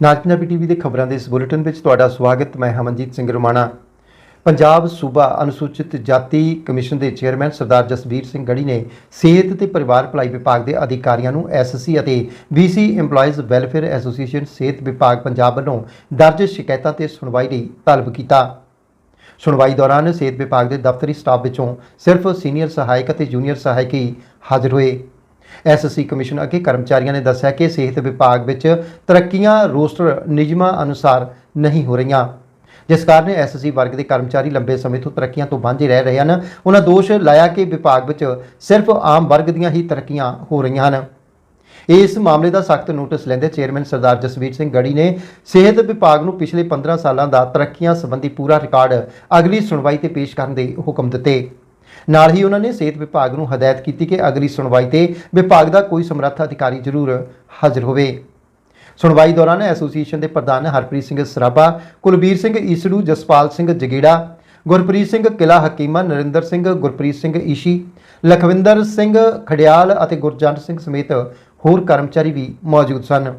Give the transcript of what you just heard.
ਨਾਜ Punjabi TV ਦੇ ਖਬਰਾਂ ਦੇ ਇਸ ਬੁਲੇਟਿਨ ਵਿੱਚ ਤੁਹਾਡਾ ਸਵਾਗਤ। ਮੈਂ ਹਮਨਜੀਤ ਸਿੰਘ ਰਮਾਣਾ। ਪੰਜਾਬ ਸੂਬਾ ਅਨੁਸੂਚਿਤ ਜਾਤੀ ਕਮਿਸ਼ਨ ਦੇ ਚੇਅਰਮੈਨ ਸਰਦਾਰ ਜਸਬੀਰ ਸਿੰਘ ਗੜੀ ਨੇ ਸਿਹਤ ਤੇ ਪਰਿਵਾਰ ਭਲਾਈ ਵਿਭਾਗ ਦੇ ਅਧਿਕਾਰੀਆਂ ਨੂੰ ਐਸਸੀ ਅਤੇ ਬੀਸੀ EMPLOYEES ਵੈਲਫੇਅਰ ਐਸੋਸੀਏਸ਼ਨ ਸਿਹਤ ਵਿਭਾਗ ਪੰਜਾਬ ਵੱਲੋਂ ਦਰਜ ਸ਼ਿਕਾਇਤਾਂ ਤੇ ਸੁਣਵਾਈ ਲਈ ਤਲਬ ਕੀਤਾ। ਸੁਣਵਾਈ ਦੌਰਾਨ ਸਿਹਤ ਵਿਭਾਗ ਦੇ ਦਫ਼ਤਰੀ ਸਟਾਫ ਵਿੱਚੋਂ ਸਿਰਫ ਸੀਨੀਅਰ ਸਹਾਇਕ ਅਤੇ ਜੂਨੀਅਰ ਸਹਾਇਕ ਹੀ ਹਾਜ਼ਰ ਹੋਏ। ਐਸਐਸਸੀ ਕਮਿਸ਼ਨ ਅੱਗੇ ਕਰਮਚਾਰੀਆਂ ਨੇ ਦੱਸਿਆ ਕਿ ਸਿਹਤ ਵਿਭਾਗ ਵਿੱਚ ਤਰੱਕੀਆਂ ਰੋਸਟਰ ਨਿਯਮਾਂ ਅਨੁਸਾਰ ਨਹੀਂ ਹੋ ਰਹੀਆਂ। ਜਿਸ ਕਾਰਨ ਐਸਐਸਸੀ ਵਰਗ ਦੇ ਕਰਮਚਾਰੀ ਲੰਬੇ ਸਮੇਂ ਤੋਂ ਤਰੱਕੀਆਂ ਤੋਂ ਵਾਂਝੇ ਰਹਿ ਰਹੇ ਹਨ। ਉਹਨਾਂ ਦੋਸ਼ ਲਾਇਆ ਕਿ ਵਿਭਾਗ ਵਿੱਚ ਸਿਰਫ ਆਮ ਵਰਗ ਦੀਆਂ ਹੀ ਤਰੱਕੀਆਂ ਹੋ ਰਹੀਆਂ ਹਨ। ਇਸ ਮਾਮਲੇ ਦਾ ਸਖਤ ਨੋਟਿਸ ਲੈਂਦੇ ਚੇਅਰਮੈਨ ਸਰਦਾਰ ਜਸਵੀਰ ਸਿੰਘ ਗੜੀ ਨੇ ਸਿਹਤ ਵਿਭਾਗ ਨੂੰ ਪਿਛਲੇ 15 ਸਾਲਾਂ ਦਾ ਤਰੱਕੀਆਂ ਸੰਬੰਧੀ ਪੂਰਾ ਰਿਕਾਰਡ ਅਗਲੀ ਸੁਣਵਾਈ ਤੇ ਪੇਸ਼ ਕਰਨ ਦੇ ਹੁਕਮ ਦਿੱਤੇ। ਨਾਲ ਹੀ ਉਹਨਾਂ ਨੇ ਸਿਹਤ ਵਿਭਾਗ ਨੂੰ ਹਦਾਇਤ ਕੀਤੀ ਕਿ ਅਗਲੀ ਸੁਣਵਾਈ ਤੇ ਵਿਭਾਗ ਦਾ ਕੋਈ ਸਮਰੱਥ ਅਧਿਕਾਰੀ ਜ਼ਰੂਰ ਹਾਜ਼ਰ ਹੋਵੇ। ਸੁਣਵਾਈ ਦੌਰਾਨ ਐਸੋਸੀਏਸ਼ਨ ਦੇ ਪ੍ਰਧਾਨ ਹਰਪ੍ਰੀਤ ਸਿੰਘ ਸਰਾਭਾ, ਕੁਲਬੀਰ ਸਿੰਘ ਈਸੜੂ, ਜਸਪਾਲ ਸਿੰਘ ਜਗੇੜਾ, ਗੁਰਪ੍ਰੀਤ ਸਿੰਘ ਕਿਲਾ ਹਕੀਮਾ, ਨਰਿੰਦਰ ਸਿੰਘ, ਗੁਰਪ੍ਰੀਤ ਸਿੰਘ ਈਸ਼ੀ, ਲਖਵਿੰਦਰ ਸਿੰਘ ਖੜਿਆਲ ਅਤੇ ਗੁਰਜੰਟ ਸਿੰਘ ਸਮੇਤ ਹੋਰ ਕਰਮਚਾਰੀ ਵੀ ਮੌਜੂਦ ਸਨ।